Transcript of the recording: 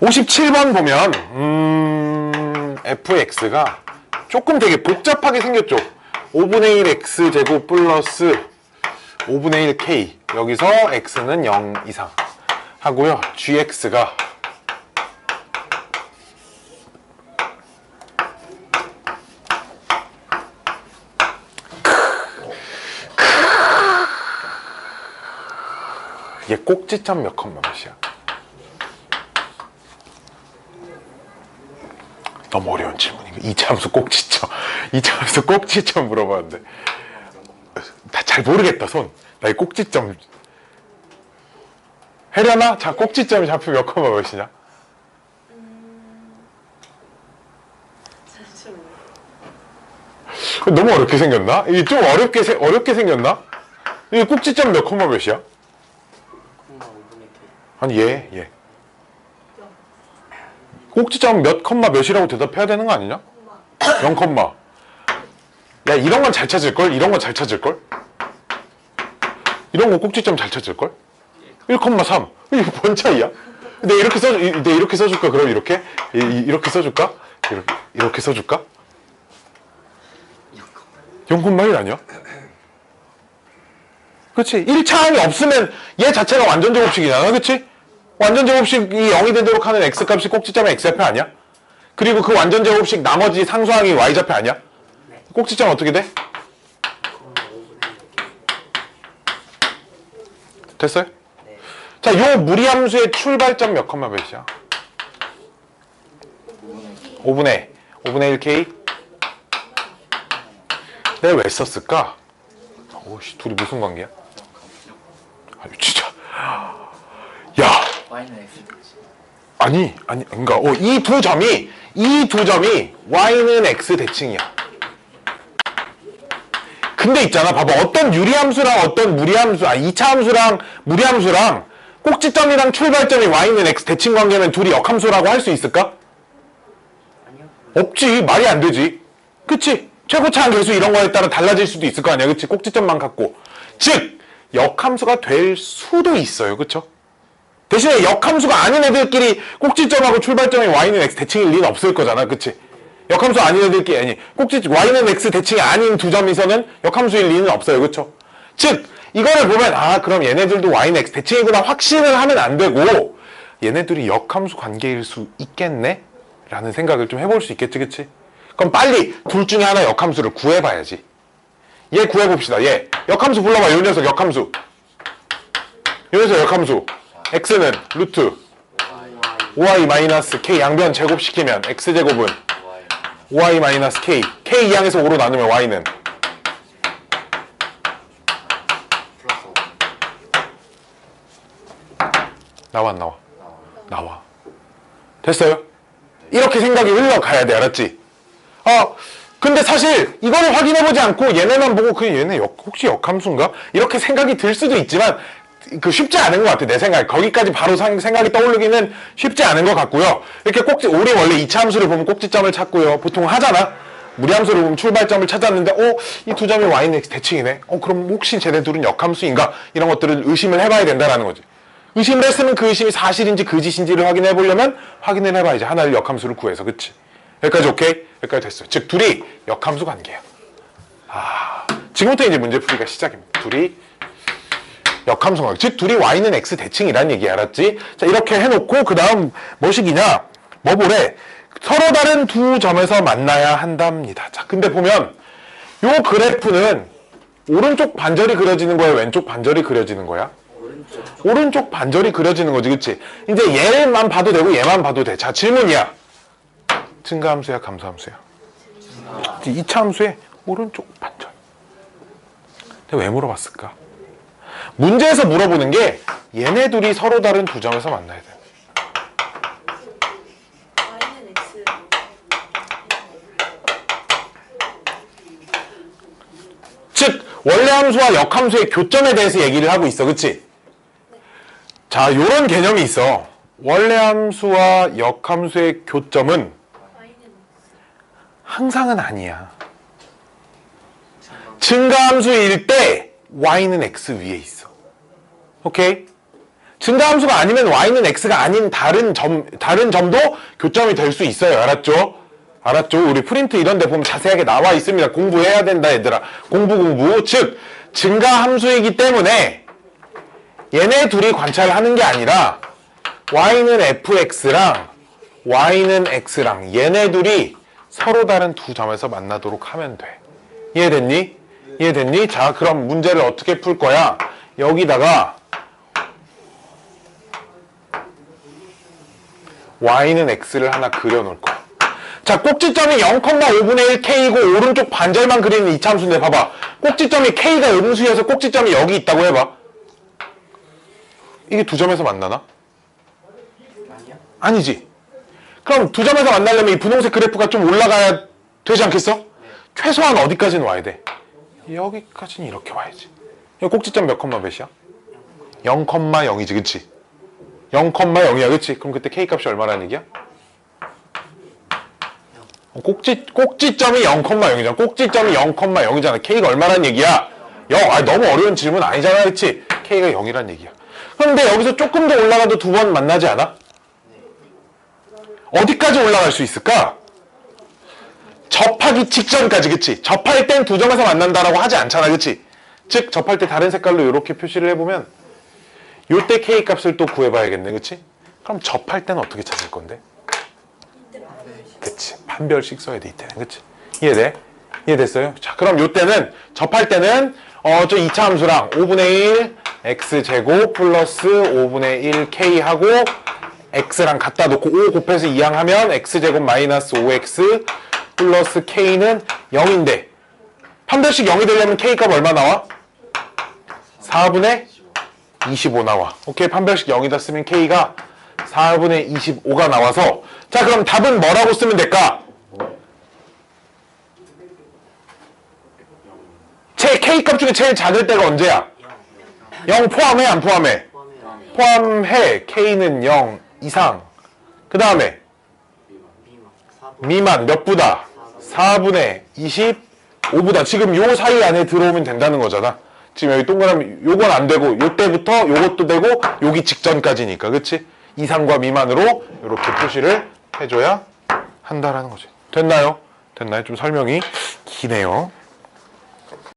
57번 보면 음, fx가 조금 되게 복잡하게 생겼죠. 5분의 1 x 제곱 플러스 5분의 1 k 여기서 x는 0 이상 하고요. gx가 얘 꼭지점 몇 컴마 몇이야? 너무 어려운 질문이고 이차함수 꼭지점 이차함수 꼭지점 물어봤는데 나 잘 모르겠다 손 나 이 꼭지점 혜련아 자 꼭지점이 잡히면 몇 컴마 몇이냐? 사실 너무 어렵게 생겼나? 이게 좀 어렵게 세- 어렵게 생겼나? 이 꼭지점 몇 몇이야? 콤마 5분의 K 아니 얘 얘. 꼭지점 몇 컴마 몇이라고 대답해야 되는 거 아니냐? 0 컴마. 야 이런 건 잘 찾을 걸. 이런 건 잘 찾을 걸. 이런 거 꼭지점 잘 찾을 걸. 1 컴마 3. 이게 뭔 차이야? 내가 이렇게 써 내가 이렇게 써줄까? 그럼 이렇게 이- 이- 이렇게 써줄까? 이렇게 이렇게 써줄까? 0 컴마 1 아니야? 그렇지. 1차항이 없으면 얘 자체가 완전 제곱식이잖아. 그렇지? 완전 제곱식이 0이 되도록 하는 x값이 꼭지점의 x좌표 아니야? 그리고 그 완전 제곱식 나머지 상수항이 y좌표 아니야? 꼭지점 어떻게 돼? 콤마 5분의 1 됐어요? 네. 자, 요 무리함수의 출발점 몇 컴마 몇이야? 5분의 5분의 1k 내가 왜 썼을까? 오씨 둘이 무슨 관계야? 아니 진짜 야 y는 x 아니, 아니, 그러니까 어, 이 두 점이 이 두 점이 y는 x 대칭이야. 근데 있잖아, 봐봐, 어떤 유리함수랑 어떤 무리함수, 아, 이차 함수랑 무리함수랑 꼭지점이랑 출발점이 y는 x 대칭 관계면 둘이 역함수라고 할 수 있을까? 없지, 말이 안 되지. 그치? 최고차항 계수 이런 거에 따라 달라질 수도 있을 거 아니야, 그치? 꼭지점만 갖고. 즉, 역함수가 될 수도 있어요, 그쵸? 대신에 역함수가 아닌 애들끼리 꼭지점하고 출발점이 y는 x 대칭일 리는 없을 거잖아. 그치? 역함수 아닌 애들끼리 아니 꼭지 y는 x 대칭이 아닌 두 점에서는 역함수일 리는 없어요. 그쵸? 즉 이거를 보면 아 그럼 얘네들도 y는 x 대칭이구나 확신을 하면 안 되고 얘네들이 역함수 관계일 수 있겠네? 라는 생각을 좀 해볼 수 있겠지. 그치? 그럼 빨리 둘 중에 하나 역함수를 구해봐야지. 얘 구해봅시다. 얘 역함수 불러봐. 요 녀석 역함수. 요 녀석 역함수. X는 루트 5y 마이너스 k 양변 제곱시키면 x제곱은 y 5y 마이너스 k k 2항에서 5로 나누면 y는 플러스 5 나와 안 나와? 나와 됐어요? 이렇게 생각이 흘러가야 돼 알았지? 어 근데 사실 이거를 확인해보지 않고 얘네만 보고 그 얘네 역, 혹시 역함수인가? 이렇게 생각이 들 수도 있지만 그 쉽지 않은 것 같아 내 생각에. 거기까지 바로 상- 생각이 떠오르기는 쉽지 않은 것 같고요. 이렇게 꼭지 우리 원래 이차 함수를 보면 꼭지점을 찾고요. 보통 하잖아. 무리함수를 보면 출발점을 찾았는데 어 이 두 점이 y는 대칭이네. 어 그럼 혹시 쟤네들은 역함수인가? 이런 것들을 의심을 해봐야 된다라는 거지. 의심을 했으면 그 의심이 사실인지 거짓인지를 확인해 보려면 확인을 해봐야지 하나를 역함수를 구해서 그치? 여기까지 오케이? 여기까지 됐어요. 즉 둘이 역함수 관계야. 아 지금부터 이제 문제 풀이가 시작입니다. 둘이 관계 즉 둘이 y는 x 대칭이란 얘기 알았지? 자 이렇게 해놓고 그 다음 뭐식이냐 뭐 보래 서로 다른 두 점에서 만나야 한답니다 자 근데 보면 요 그래프는 오른쪽 반절이 그려지는 거야 왼쪽 반절이 그려지는 거야? 오른쪽 오른쪽 반절이 그려지는 거지, 그치? 이제 얘만 봐도 되고 얘만 봐도 돼. 자, 질문이야. 증가함수야, 감소함수야? 이차 함수의 오른쪽 반절. 근데 왜 물어봤을까? 문제에서 물어보는 게 얘네 둘이 서로 다른 두 점에서 만나야 돼. 즉, 원래 함수와 역함수의 교점에 대해서 얘기를 하고 있어, 그치? 자, 요런 개념이 있어. 원래 함수와 역함수의 교점은 항상은 아니야. 증가함수일 때 y는 x 위에 있어. 오케이? 증가함수가 아니면 y는 x가 아닌 다른 점 다른 점도 교점이 될 수 있어요. 알았죠? 알았죠? 우리 프린트 이런 데 보면 자세하게 나와 있습니다. 공부해야 된다, 얘들아. 공부 공부. 즉 증가함수이기 때문에 얘네 둘이 관찰하는 게 아니라 y는 fx랑 y는 x랑 얘네 둘이 서로 다른 두 점에서 만나도록 하면 돼. 이해됐니? 이해됐니? 자, 그럼 문제를 어떻게 풀 거야? 여기다가 y는 x를 하나 그려놓을 거야. 자, 꼭지점이 0,5분의 1 k이고 오른쪽 반절만 그리는 이차함수인데 봐봐. 꼭지점이 k가 음수여서 꼭지점이 여기 있다고 해봐. 이게 두 점에서 만나나? 아니지. 그럼 두 점에서 만나려면 이 분홍색 그래프가 좀 올라가야 되지 않겠어? 최소한 어디까지는 와야 돼? 여기까지는 이렇게 와야지. 이 꼭지점 몇 컴마 몇이야? 0,0이지, 그치? 0,0이야, 그치? 그럼 그때 K 값이 얼마라는 얘기야? 어, 꼭지, 꼭지점이 0,0이잖아. 꼭지점이 0,0이잖아. K가 얼마라는 얘기야? 0. 아, 너무 어려운 질문 아니잖아, 그치? K가 0이란 얘기야. 그런데 여기서 조금 더 올라가도 두 번 만나지 않아? 어디까지 올라갈 수 있을까? 접하기 직전까지, 그치? 접할 땐 두 점에서 만난다라고 하지 않잖아, 그치? 즉, 접할 때 다른 색깔로 이렇게 표시를 해보면, 요때 K 값을 또 구해봐야겠네, 그치? 그럼 접할 때는 어떻게 찾을 건데? 그치. 판별식 써야 돼, 이때는, 그치? 이해돼? 이해됐어요? 자, 그럼 요때는, 접할 때는, 어, 저 2차 함수랑 5분의 1 x제곱 플러스 5분의 1 k 하고, x랑 갖다 놓고 5 곱해서 2항 하면 x제곱 마이너스 5x 플러스 k는 0인데 판별식 0이 되려면 k 값 얼마 나와? 4분의 25 나와. 오케이 판별식 0이다 쓰면 k가 4분의 25가 나와서 자 그럼 답은 뭐라고 쓰면 될까? 제 k 값 중에 제일 작을 때가 언제야? 0 포함해 안 포함해? 포함해 k는 0 이상 그 다음에 미만. 4번. 미만 몇 부다? 4분의 25보다 지금 요 사이 안에 들어오면 된다는 거잖아 지금 여기 동그라미 요건 안 되고 요때부터 요것도 되고 여기 직전까지니까 그치? 이상과 미만으로 이렇게 표시를 해줘야 한다라는 거지 됐나요? 됐나요? 좀 설명이 기네요